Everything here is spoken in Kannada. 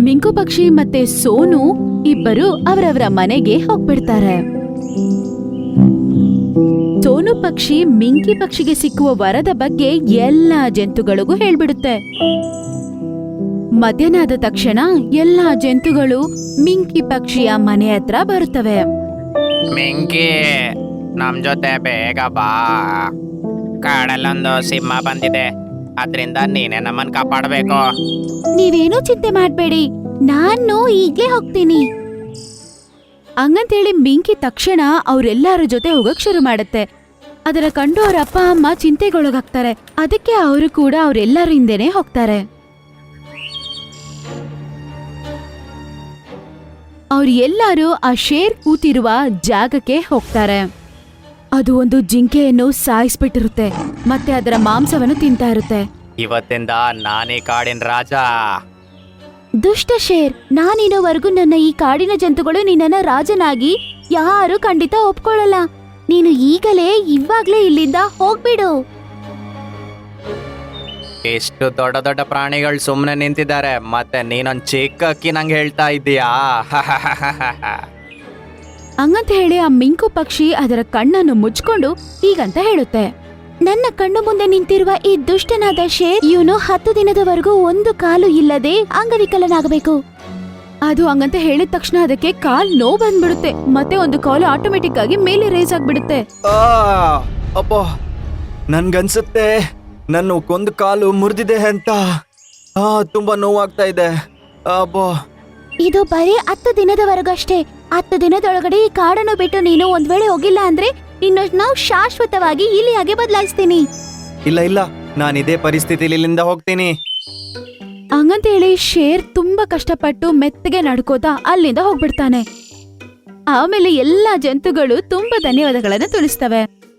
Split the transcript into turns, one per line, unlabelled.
ಮಿಂಕು ಪಕ್ಷಿ ಮತ್ತೆ ಸೋನು ಇಬ್ಬರು ಅವರವರ ಮನೆಗೆ ಹೋಗ್ಬಿಡ್ತಾರೆ. ಸೋನು ಪಕ್ಷಿ ಮಿಂಕಿ ಪಕ್ಷಿಗೆ ಸಿಕ್ಕುವ ವರದ ಬಗ್ಗೆ ಎಲ್ಲಾ ಜಂತುಗಳಿಗೂ ಹೇಳ್ಬಿಡುತ್ತೆ. ಮಧ್ಯಾಹ್ನ ತಕ್ಷಣ ಎಲ್ಲಾ ಜಂತುಗಳು ಮಿಂಕಿ ಪಕ್ಷಿಯ ಮನೆ ಹತ್ರ ಬರುತ್ತವೆ.
ಮಿಂಕಿ, ನಮ್ ಜೊತೆ ಬೇಗ ಬಾ. ಕಾಡಲ್ಲೊಂದು ಸಿಂಹ ಬಂದಿದೆ. ಅದ್ರಿಂದ ನೀನೇ ನಮ್ಮನ್ ಕಾಪಾಡಬೇಕು?
ನೀವೇನೂ ಚಿಂತೆ ಮಾಡ್ಬೇಡಿ. ನಾನು ಈಗ್ಲೇ ಹೋಗ್ತೀನಿ. ಹಂಗಂತೇಳಿ ಮಿಂಕಿ ತಕ್ಷಣ ಅವ್ರೆಲ್ಲರ ಜೊತೆ ಹೋಗಕ್ ಶುರು ಮಾಡುತ್ತೆ. ಅದರ ಕಂಡು ಅವ್ರ ಅಪ್ಪ, ಅಮ್ಮ ಚಿಂತೆಗೊಳಗಾಗ್ತಾರೆ. ಅದಕ್ಕೆ ಅವರು ಕೂಡ ಅವ್ರೆಲ್ಲರ ಹಿಂದೆನೆ ಹೋಗ್ತಾರೆ. ಅವ್ರು ಎಲ್ಲರೂ ಆ ಶೇರ್ ಕೂತಿರುವ ಜಾಗಕ್ಕೆ ಹೋಗ್ತಾರೆ. ಅದು ಒಂದು ಜಿಂಕೆಯನ್ನು ಸಾಯಿಸ್ಬಿಟ್ಟಿರುತ್ತೆ. ಮತ್ತೆ ಅದರ ಮಾಂಸವನ್ನು ತಿಂತಾ ಇರುತ್ತೆ.
ಇವತ್ತಿಂದ ನಾನೇ ಕಾಡಿನ ರಾಜ.
ದುಷ್ಟ ಶೇರ್ ನಾನಿರೋವರೆಗೂ ನನ್ನ ಈ ಕಾಡಿನ ಜಂತುಗಳು ನಿನ್ನನ್ನ ರಾಜನಾಗಿ ಯಾರು ಖಂಡಿತ ಒಪ್ಕೊಳ್ಳಲ್ಲ. ನೀನು ಈಗಲೇ ಇವಾಗ್ಲೇ ಇಲ್ಲಿಂದ ಹೋಗ್ಬಿಡು.
ಎಷ್ಟು ದೊಡ್ಡ ದೊಡ್ಡ ಪ್ರಾಣಿಗಳು ಸುಮ್ಮನೆ ನಿಂತಿದ್ದಾರೆ. ಮತ್ತೆ ನೀನೊಂದ್ ಚಿಕ್ಕ ಅಕ್ಕಿ ನಂಗೆ ಹೇಳ್ತಾ ಇದ್ದೀಯಾ?
ಹಂಗಂತ ಹೇಳಿ ಆ ಮಿಂಕು ಪಕ್ಷಿ ಅದರ ಕಣ್ಣನ್ನು ಮುಚ್ಕೊಂಡು ಹೀಗಂತ ಹೇಳುತ್ತೆ. ನನ್ನ ಕಣ್ಣು ಮುಂದೆ ನಿಂತಿರುವ ಈ ದುಷ್ಟನಾದ ಶೇರ್ ಇವನು ಹತ್ತು ದಿನದವರೆಗೂ ಒಂದು ಕಾಲು ಇಲ್ಲದೆ ಅಂಗವಿಕಲನಾಗಬೇಕು. ಅದು ಹಂಗಂತ ಹೇಳಿದ ತಕ್ಷಣ ಅದಕ್ಕೆ ಕಾಲ್ ನೋವು ಬಂದ್ಬಿಡುತ್ತೆ. ಮತ್ತೆ ಒಂದು ಕಾಲು ಆಟೋಮೆಟಿಕ್ ಆಗಿ ಮೇಲೆ ರೇಸ್ ಆಗ್ಬಿಡುತ್ತೆ.
ಅಪ್ಪ ನನ್ಗನ್ಸುತ್ತೆ. ನನ್ನ ಕೊಂದು ಕಾಲು ಮುರಿದಿದೆ ಅಂತ. ಆ ತುಂಬಾ ನೋವಾಗ್ತಾ ಇದೆ. ಅಬ್ಬೋ.
ಇದು ಬರೀ ಹತ್ತು ದಿನದವರೆಗಷ್ಟೇ. ಹತ್ತು ದಿನದೊಳಗಡೆ ಈ ಕಾಡನ್ನು ಬಿಟ್ಟು ನೀನು ಒಂದ್ ವೇಳೆ ಹೋಗಿಲ್ಲ ಅಂದ್ರೆ ನಿನ್ನ ನಾವು ಶಾಶ್ವತವಾಗಿ ಇಲಿಯಾಗೆ ಬದಲಾಯಿಸ್ತೀನಿ.
ಇಲ್ಲ ಇಲ್ಲ. ನಾನು ಇದೇ ಪರಿಸ್ಥಿತಿಲಿ ಇಲ್ಲಿಂದ ಹೋಗ್ತೀನಿ.
ಹಂಗಂತ ಹೇಳಿ ಶೇರ್ ತುಂಬಾ ಕಷ್ಟಪಟ್ಟು ಮೆತ್ತಗೆ ನಡ್ಕೋತಾ ಅಲ್ಲಿಂದ ಹೋಗ್ಬಿಡ್ತಾನೆ. ಆಮೇಲೆ ಎಲ್ಲಾ ಜಂತುಗಳು ತುಂಬಾ ಧನ್ಯವಾದಗಳನ್ನು ತಿಳಿಸ್ತವೆ.